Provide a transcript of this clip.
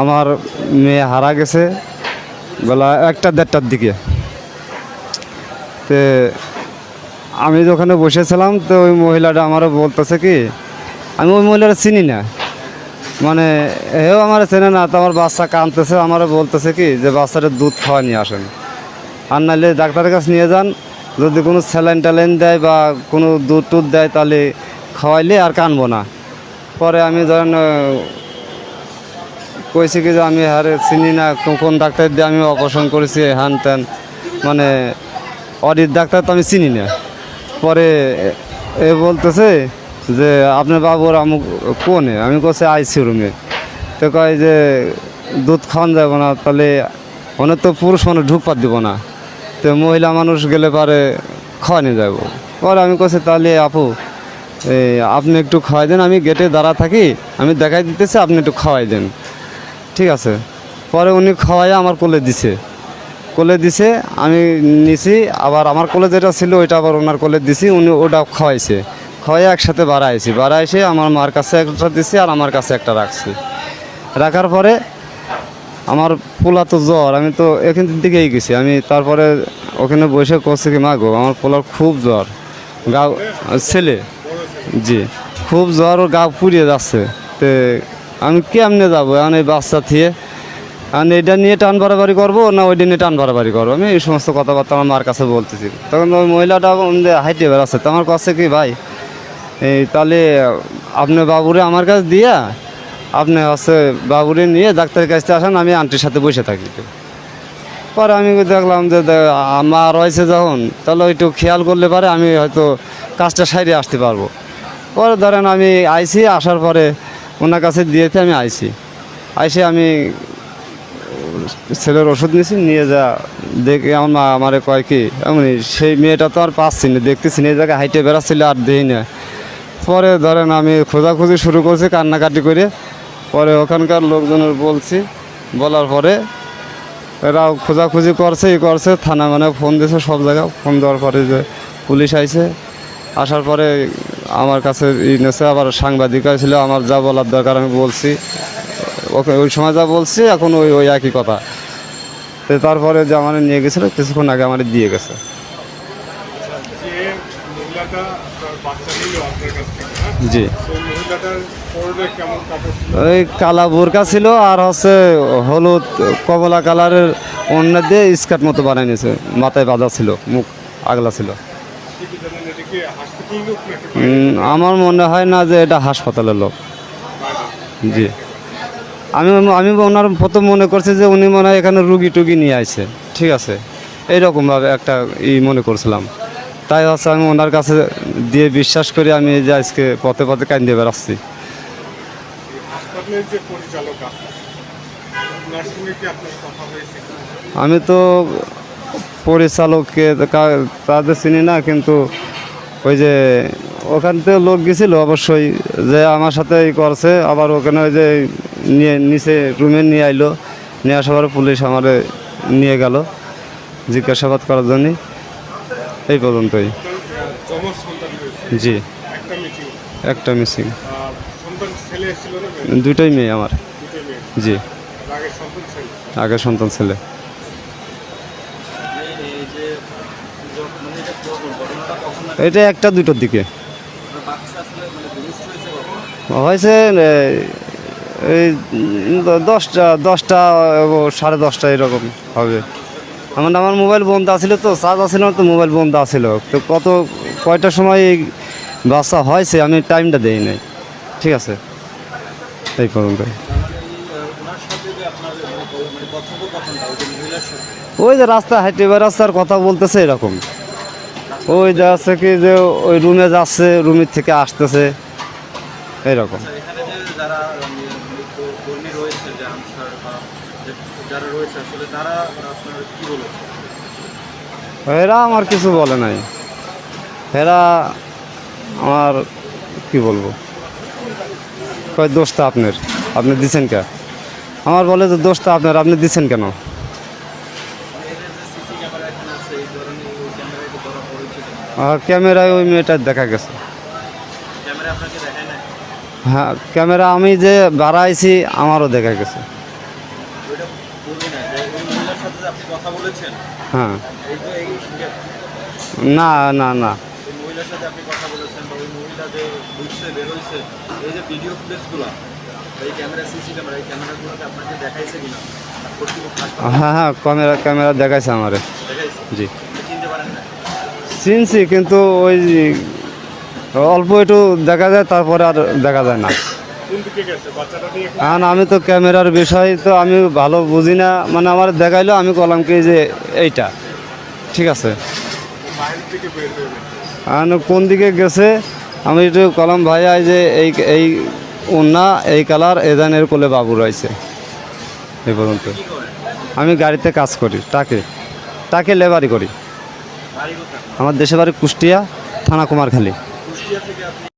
আমার মেয়ে হারা গেছে বেলা একটা দেড়টার দিকে। তে আমি তো ওখানে বসেছিলাম, তো ওই মহিলাটা আমারও বলতেছে কি, আমি ওই মহিলাটা চিনি না। মানে এও আমার চেনে না, তো আমার বাচ্চা কাঁদতেছে, আমারও বলতেছে কি, যে বাচ্চাটা দুধ খাওয়া নিয়ে আসেন। আর নাহলে ডাক্তারের কাছে নিয়ে যান, যদি কোনো স্যালাইন ট্যালাইন দেয় বা কোনো দুধ টুধ দেয়, তাহলে খাওয়াইলে আর কানবো না। পরে আমি ধরেন কইছি কি যে আমি হারে চিনি না কোন ডাক্তার দিয়ে আমি অপারেশন করেছি হ্যান ত্যান। মানে অডিট ডাক্তার তো আমি চিনি না। পরে এ- বলতেছে যে, আপনার বাবুর আমুক, কোনে? আমি কইছি আইসি রুমে। তো কয় যে, দুধ খাওয়ান যাবে না, তাহলে অনেক তো পুরুষ মানুষ ঢুকপাত দিব না। তো মহিলা মানুষ গেলে পারে খাওয়ানি যাব। পরে আমি কইছি, তাহলে আপু আপনি একটু খাওয়াই দেন, আমি গেটে দাঁড়া থাকি, আমি দেখাই দিতেছি, আপনি একটু খাওয়াই দেন। ঠিক আছে। পরে উনি খাওয়াই আমার কোলে দিছে। কোলে দিছে, আমি নিছি, আবার আমার কোলে যেটা ছিল ওইটা আবার ওনার কোলে দিছি, উনি ওটা খাওয়াইছে। খাওয়াই একসাথে বাড়াইছি বাড়াইছে আমার মার কাছে একটা দিছি আর আমার কাছে একটা রাখছি। রাখার পরে আমার পোলা তো জ্বর, আমি তো এখান দিকেই গেছি। আমি তারপরে ওখানে বসে করছি কি, মা গো, আমার পোলার খুব জ্বর। গা, ছেলে। জি। খুব জ্বর, ওর গা পুড়িয়ে যাচ্ছে। তে আমি কেমনে যাব? এখন এই বাচ্চা থিয়ে। আমি এটা নিয়ে টান বাড়াবাড়ি করব না ওইটা নিয়ে টান বাড়াবাড়ি করব? আমি এই সমস্ত কথাবার্তা আমার মার কাছে বলতেছি। তখন ওই মহিলাটা হাইটে বেড়াচ্ছে তো আমার কাছে কি ভাই? এই তাহলে আপনি বাবুরে আমার কাছে দিয়া, আপনি হচ্ছে বাবুরে নিয়ে ডাক্তারের কাছে আসেন, আমি আন্টির সাথে বসে থাকি। পরে আমি দেখলাম যে মা রয়েছে যখন, তাহলে একটু খেয়াল করলে পারে আমি হয়তো কাজটা সাইডে আসতে পারব। পরে ধরেন আমি আইসি আসার পরে ওনার কাছে দিয়েতে আমি আইসি আইসে আমি ছেলের ওষুধ নিয়েছি নিয়ে যা, দেখে আমার মা আমারে কয় কি এমনি সেই মেয়েটা তো আর পাচ্ছি না, দেখতেছি না, এই জায়গায় হাইটে বেড়াচ্ছিল আর দেই না। পরে ধরেন আমি খোঁজাখুঁজি শুরু করছি, কান্নাকাটি করে। পরে ওখানকার লোকজনের বলছি, বলার পরে এরাও খোঁজাখুঁজি করছে, ই করছে, থানা মানে ফোন দিয়েছে সব জায়গায়, ফোন দেওয়ার পরে যে পুলিশ আইছে। আসার পরে আমার কাছে ই নেছে, আবার সাংবাদিক ছিল আমার যা বলার দরকার আমি বলছি। ওকে, ওই সময় যা বলছি, এখন ওই ওই একই কথা। তো তারপরে যে আমার নিয়ে গেছিল, কিছুক্ষণ আগে আমার দিয়ে গেছে? জি। ওই কালা বোরকা ছিল, আর হচ্ছে হলুদ, কমলা কালারের অন্য দিয়ে স্কার্ট মতো বানাই নিয়েছে। মাথায় বাঁধা ছিল, মুখ আগলা ছিল। আমার মনে হয় না যে এটা হাসপাতালের লোক। জি। আমি আমি ওনার প্রথম মনে করছি যে উনি মনে হয় এখানে রুগী টুগি নিয়ে আসছে ঠিক আছে? এইরকমভাবে একটা ই মনে করছিলাম। তাই হচ্ছে আমি ওনার কাছে দিয়ে বিশ্বাস করে আমি এই যে আজকে পথে পথে কান্দে বেড়াচ্ছি। আমি তো পরিচালককে তাদের চিনি না কিন্তু ওই যে ওখান থেকে লোক গেছিল অবশ্যই যে আমার সাথে করছে আবার ওখানে ওই যে নিয়ে নিচে রুমে নিয়ে আইলো নিয়ে আসার পরে পুলিশ আমারে নিয়ে গেল জিজ্ঞাসাবাদ করার জন্য। এই পর্যন্তই। জি। একটা মিসিং? দুটোই মেয়ে আমার। জি। আগে সন্তান ছেলে আগের সন্তান ছেলে এটা একটা, দুটোর দিকে। হয়েছে এই দশটা দশটা সাড়ে দশটা এরকম হবে। আমার আমার মোবাইল বন্ধ আছিল তো, চার্জ আছিল না তো, মোবাইল বন্ধ আছিল। তো কত, কয়টার সময় এই বাচ্চা হয়েছে, আমি টাইমটা দেই নাই। ঠিক আছে? এই পর্যন্ত। ওই যে রাস্তা হাইটে রাস্তার কথা বলতেছে এরকম। ওই যাচ্ছে কি যে ওই রুমে যাচ্ছে রুমের থেকে আসতেছে। এরকম যে যে যে- বলেছে এরা আমার কিছু বলে নাই। এরা আমার কি বলব? কয় দোষটা আপনার। আপনি দিচ্ছেন কে? আমার বলে যে দোষটা আপনার আপনি দিচ্ছেন কেন? আর ক্যামেরায় ওই মেয়েটার দেখা গেছে। হ্যাঁ ক্যামেরা আমি যে বাড়াইছি আমারও দেখা গেছে। হ্যাঁ। না না না। হ্যাঁ হ্যাঁ ক্যামেরা ক্যামেরা দেখাইছে আমারে। জি। চিনছি কিন্তু ওই অল্প একটু দেখা যায় তারপরে আর দেখা যায় না। কারণ আমি তো ক্যামেরার বিষয় তো আমি ভালো বুঝি না। মানে আমার দেখাইলো আমি কলাম কি যে এইটা। ঠিক আছে। কোন দিকে গেছে আমি একটু কলাম ভাইয়া যে এই এই উন্না এই কালার এদানের কোলে বাবু রয়েছে। এই পর্যন্ত। আমি গাড়িতে কাজ করি টাকে টাকে লেবারি করি। আমার দেশে বাড়ি কুষ্টিয়া, থানা কুমারখালী।